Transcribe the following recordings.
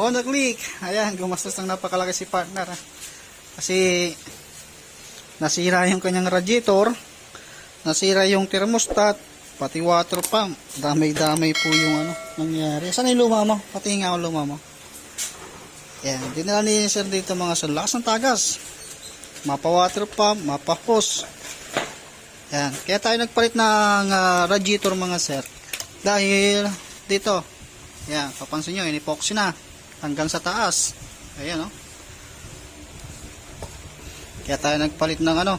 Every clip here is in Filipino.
Oh, nag-leak. Ayan, gumastos ng napakalaki si partner. ah. Kasi nasira yung kanyang radiator, nasira yung thermostat, pati water pump. Damay-damay po yung ano nangyari. Saan yung luma mo? Pati nga ang luma mo. Ayan, dinala ni sir dito mga sir. Lakas ng tagas. Mapa water pump, mapa hose. Ayan, kaya tayo nagpalit ng ah, radiator mga sir. Dahil dito, ayan, papansin nyo, in-epoxy na hanggang sa taas. Ayan, oh. Kaya tayo nagpalit ng ano.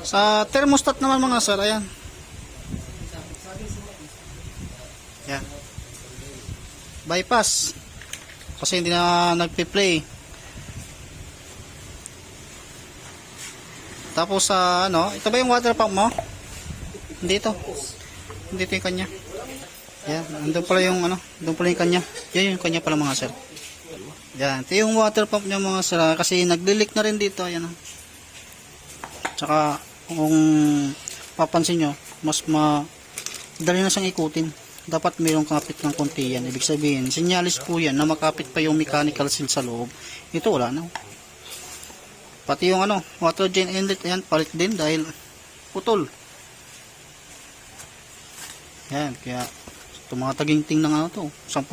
Sa thermostat naman mga sir, ayan. Ayan. Bypass. Kasi hindi na nagpi-play. Tapos sa ano, ito ba yung water pump mo? Hindi ito. Hindi yung kanya. Yan, andun pala yung ano, andun pala yung kanya. Yan yung kanya pala mga sir. Yan, ito yung water pump niya mga sir ah, kasi naglilik na rin dito, yan ah. Tsaka kung papansin nyo, mas ma dali na siyang ikutin. Dapat mayroong kapit ng konti yan. Ibig sabihin, sinyalis po yan na makapit pa yung mechanical seal sa loob. Ito wala na. Pati yung ano, water jet inlet, yan, palit din dahil putol. Yan, kaya tumataginting ng ano to, 10,000.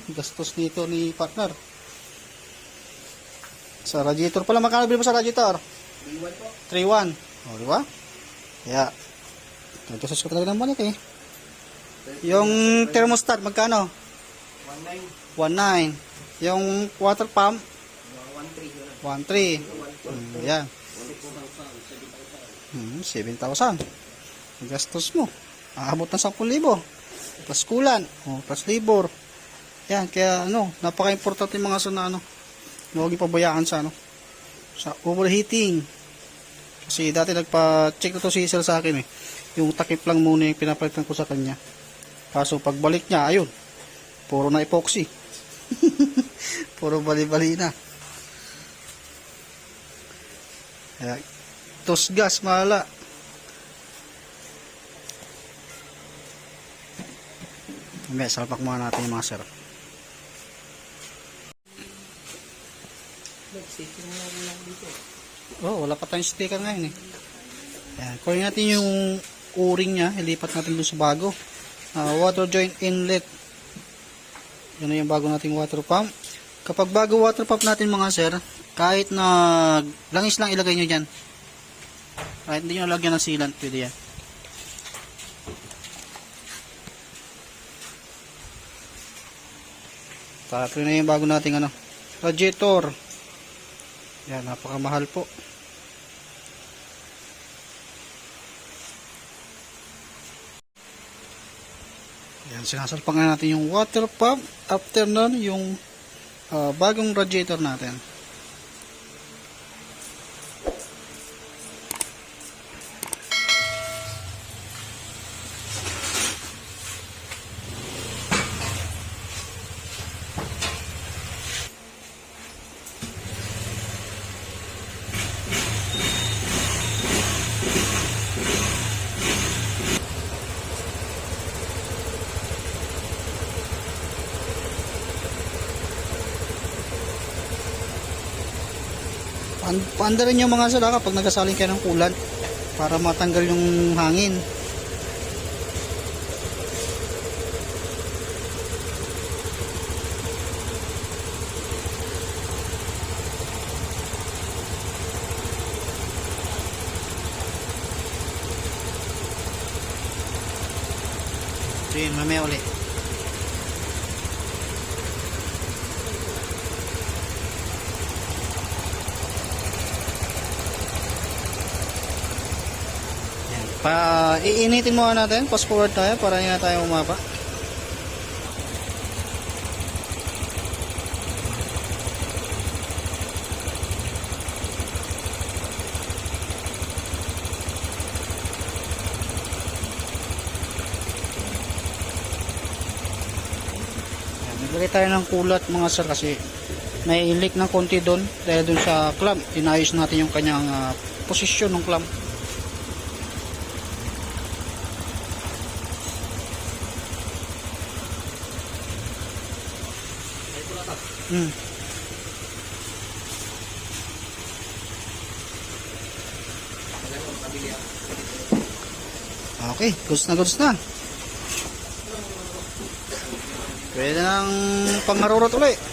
Gastos nito ni partner. Sa radiator pala, magkano bilhin mo sa radiator? 3-1. O, di ba? Kaya, nagkasas ko talaga ng money eh. Yung thermostat, magkano? 1.9. Yung water pump, 1.3. Hmm, yan. Hmm, 7,000. Ang Gastos mo. Aabot ng 10,000. Plus kulan. O, plus labor. Yan, kaya ano, napaka-importante yung mga sa na ano. Huwag yung pabayaan sa ano. Sa overheating. Kasi dati nagpa-check na to si Sir sa akin eh. Yung takip lang muna yung pinapalitan ko sa kanya. Kaso pagbalik niya, ayun. Puro na epoxy. Puro bali-bali na. Kaya, tos gas, mahala. May salpak muna natin yung mga sir. Oh, wala pa tayong sticker ngayon eh. Ayan, kunin natin yung o-ring niya, ilipat natin dun sa bago. Ah, water joint inlet. Yan na yung bago nating water pump. Kapag bago water pump natin mga sir, kahit na langis lang ilagay nyo dyan. Kahit hindi nyo lagyan ng sealant, pwede yan. Tapos na yung bago nating ano, radiator. Yan, napakamahal po. Yan, sinasalpak na natin yung water pump. After nun, yung ah, bagong radiator natin. Paanda rin yung mga sala kapag nagasaling kayo ng kulan para matanggal yung hangin. So yun, mamaya ulit. Pa iinitin muna natin, fast forward tayo para hindi na tayo umapa. Naglagay tayo ng kulat mga sir kasi leak ng konti doon dahil doon sa clamp. Inayos natin yung kanyang ah, posisyon ng clamp. Hmm. Okay, goods na goods na. Pwede nang pangarurot ulit.